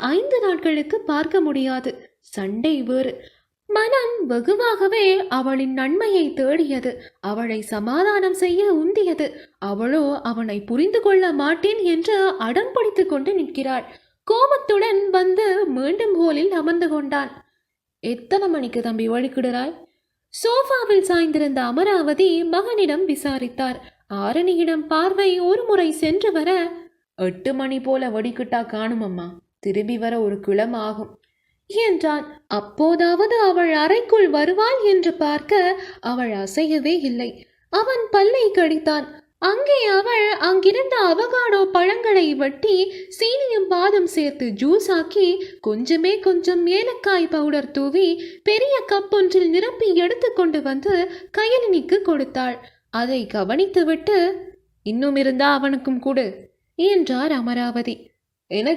ஐந்து நாட்களுக்கு பார்க்க முடியாது. சண்டை வேறு. மனம் வெகுவாகவே அவளின் நன்மையை தேடியது. அவளை சமாதானம் செய்ய உந்தியது. அவளோ அவனை புரிந்து கொள்ள மாட்டேன் என்று அடம் கொண்டு நிற்கிறாள். கோபத்துடன் வந்து மீண்டும் ஹோலில் அமர்ந்து கொண்டான் எத்தனை மணிக்கு தம்பி வழிக்கிடுறாய்? சோஃபாவில் சாய்ந்திருந்த அமராவதி மகனிடம் விசாரித்தார். ஆரணியிடம் பார்வை ஒரு முறை சென்று வர எட்டு மணி போல வடிக்கிட்டா காணுமம்மா. திரும்பி வர ஒரு குளம் ஆகும் என்றான். அப்போதாவது அவள் அறைக்குள் வருவாள் என்று பார்க்க அவள் அசையவே இல்லை. அவன் பல்லை கடித்தான். அங்கே அவள் அங்கிருந்த அவகாடோ பழங்களை வெட்டி சீனியும் பாதம் சேர்த்து ஜூஸ் ஆக்கி கொஞ்சமே கொஞ்சம் ஏலக்காய் பவுடர் தூவி பெரிய கப் ஒன்றில் நிரப்பி எடுத்துக்கொண்டு வந்து கயலினிக்கு கொடுத்தாள். அதை கவனித்துவிட்டு இன்னும் இருந்தா அவனுக்கும் கொடு என்றார் அமராவதி. எனக்கு